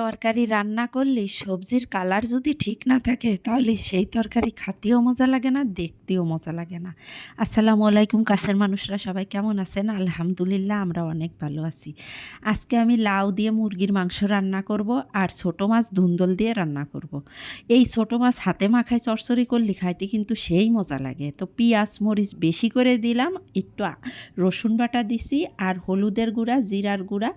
তরকারি রান্না করলে সবজির কালার যদি ঠিক না থাকে, তাহলে সেই তরকারি খাতেও মজা লাগে না, দেখতেও মজা লাগে না। আসসালামু আলাইকুম, কাছের মানুষরা সবাই কেমন আছেন? আলহামদুলিল্লাহ, আমরা অনেক ভালো আছি। আজকে আমি লাউ দিয়ে মুরগির মাংস রান্না করব আর ছোট মাছ ধুন্দল দিয়ে রান্না করব। এই ছোট মাছ হাতে মাখায় চরচরি করলে খাইতে কিন্তু সেই মজা লাগে। তো পিঁয়াজ, মরিচ বেশি করে দিলাম, একটু রসুন বাটা দিছি, আর হলুদের গুঁড়া, জিরার গুঁড়া,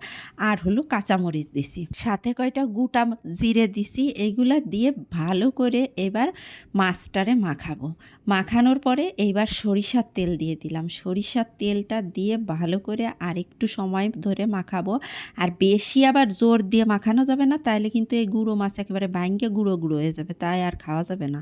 আর হলো কাঁচামরিচ দিছি। সাথে কয়টা গোটা জিরে দিছি এইগুলা দিয়ে ভালো করে এবার মাছটারে মাখাবো। মাখানোর পরে এইবার সরিষার তেল দিয়ে দিলাম। সরিষার তেলটা দিয়ে ভালো করে আর একটু সময় ধরে মাখাবো। আর বেশি আবার জোর দিয়ে মাখানো যাবে না, তাইলে কিন্তু এই গুঁড়ো মাছ একেবারে বাইঙ্গে গুঁড়ো গুঁড়ো হয়ে যাবে, তাই আর খাওয়া যাবে না।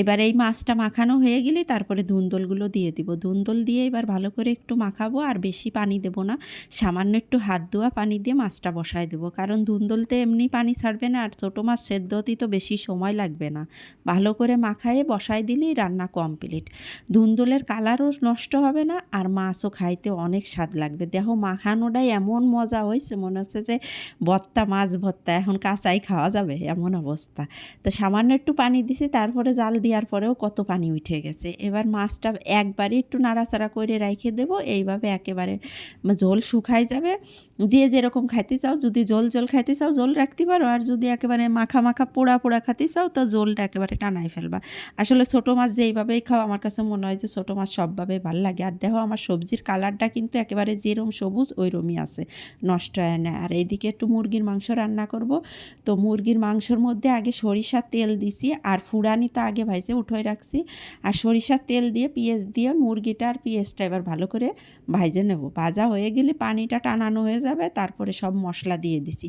এবার এই মাছটা মাখানো হয়ে গেলে তারপরে ধুন্দলগুলো দিয়ে দিব। ধুন্দল দিয়ে এবার ভালো করে একটু মাখাবো, আর বেশি পানি দেবো না। সামান্য একটু হাত ধোয়া পানি দিয়ে মাছটা বসায় দেবো। কারণ ধুন্দলতে এমনি পানি ছাড়বে না আর ছোটো মাছ সেদ্ধ তো বেশি সময় লাগবে না। ভালো করে মাখায়ে বসায় দিলেই রান্না কমপ্লিট। ধুন্দুলের কালারও নষ্ট হবে না আর মাছও খাইতে অনেক স্বাদ লাগবে। দেখো, মাখানোটাই এমন মজা হয়েছে, মনে হচ্ছে যে ভত্তা মাছ ভত্তা এখন কাঁচাই খাওয়া যাবে, এমন অবস্থা। তো সামান্য একটু পানি দিছি, তারপরে জাল দেওয়ার পরেও কত পানি উঠে গেছে। এবার মাছটা একবারই একটু নাড়াচাড়া করে রেখে দেবো, এইভাবে একেবারে ঝোল শুকায় যাবে। যে যেরকম খাইতে চাও, যদি জল জল খাইতে চাও জল রাখতে পারো। আর যদি একেবারে মাখা মাখা পোড়া পোড়া খাইতে চাও, তো জলটা একেবারে টানাই ফেলবা। আসলে ছোটো মাছ যেইভাবেই খাও, আমার কাছে মনে হয় যে ছোটো মাছ সবভাবে ভালো লাগে। আর দেখো, আমার সবজির কালারটা কিন্তু একেবারে যেরম সবুজ ওইরমই আছে। নষ্ট হয় না। আর এইদিকে একটু মুরগির মাংস রান্না করব। তো মুরগির মাংসর মধ্যে আগে সরিষার তেল দিছি, আর ফুড়ানি তো আগে ভাইজে উঠোয় রাখছি। আর সরিষার তেল দিয়ে, পেঁয়াজ দিয়ে মুরগিটা আর পেঁয়াজটা এবার ভালো করে ভাইজে নেব। ভাজা হয়ে গেলে পানিটা টানানো হয়ে যাবে, তারপরে সব মশলা দিয়ে দিছি।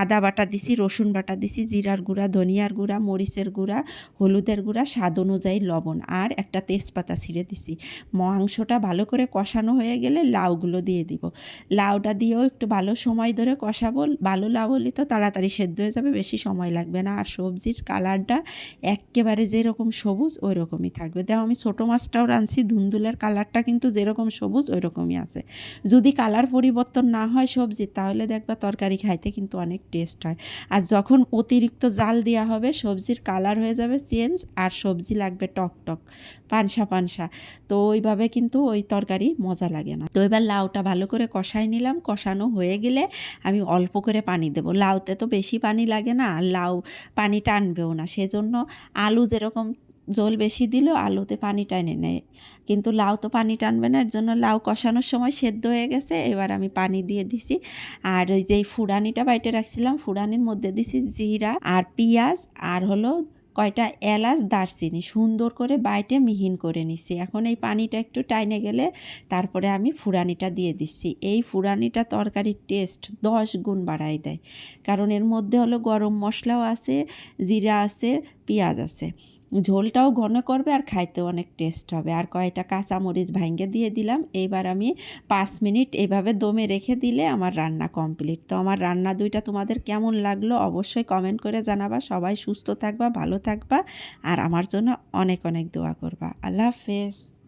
আদা বাটা দিছি, রসুন বাটা দিছি, জিরার গুঁড়া, ধনিয়ার গুঁড়া, মরিচের গুঁড়া, হলুদের গুঁড়া, স্বাদ অনুযায়ী লবণ আর একটা তেজপাতা ছিঁড়ে দিছি। মাংসটা ভালো করে কষানো হয়ে গেলে লাউগুলো দিয়ে দিব। লাউটা দিয়েও একটু ভালো সময় ধরে কষাবো। ভালো লাউ হলে তো তাড়াতাড়ি সেদ্ধ হয়ে যাবে, বেশি সময় লাগবে না। আর সবজির কালারটা একেবারে যেরকম সবুজ ওই রকমই থাকবে। দেখো, আমি ছোটো মাছটাও রাঁধছি, ধুন্দুলের কালারটা কিন্তু যেরকম সবুজ ওই রকমই আছে। যদি কালার পরিবর্তন না হয় সবজির, তাহলে দেখবা তরকারি খাইতে কিন্তু অনেক টেস্ট হয়। আর যখন অতিরিক্ত জাল দেওয়া হবে, সবজির কালার হয়ে যাবে চেঞ্জ আর সবজি লাগবে টক টক, পানসা পানসা। তো ওইভাবে কিন্তু ওই তরকারি মজা লাগে না। তো এবার লাউটা ভালো করে কষাই নিলাম। কষানো হয়ে গেলে আমি অল্প করে পানি দেবো। লাউতে তো বেশি পানি লাগে না, আর লাউ পানি টানবেও না। সেজন্য আলু যেরকম জল বেশি দিলেও আলুতে পানি টানে নেয়। কিন্তু লাউ তো পানি টানবে না এর জন্য লাউ কষানোর সময় সেদ্ধ হয়ে গেছে, এবার আমি পানি দিয়ে দিছি। আর ওই যেই ফুডানিটা বাইটে রাখছিলাম, ফুডানির মধ্যে দিছি জিরা আর পেঁয়াজ আর হলো কয়টা এলাচ, দারচিনি। সুন্দর করে বাইটে মিহিন করে নিছি। এখন এই পানিটা একটু টাইনে গেলে তারপরে আমি ফুরানিটা দিয়ে দিচ্ছি এই ফুরানিটা তরকারির টেস্ট দশ গুণ বাড়াই দেয়। কারণ এর মধ্যে হলো গরম মশলাও আছে, জিরা আছে, পেঁয়াজ আছে। ঝোলটাও ঘন করবে আর খাইতেও অনেক টেস্ট হবে। আর কয়টা কাঁচামরিচ ভাঙ্গে দিয়ে দিলাম। এইবার আমি পাঁচ মিনিট এভাবে দমে রেখে দিলে আমার রান্না কমপ্লিট। তো আমার রান্না দুইটা তোমাদের কেমন লাগল অবশ্যই কমেন্ট করে জানাবা। সবাই সুস্থ থাকবা, ভালো থাকবা আর আমার জন্য অনেক অনেক দোয়া করবা। আল্লাহ হাফেজ।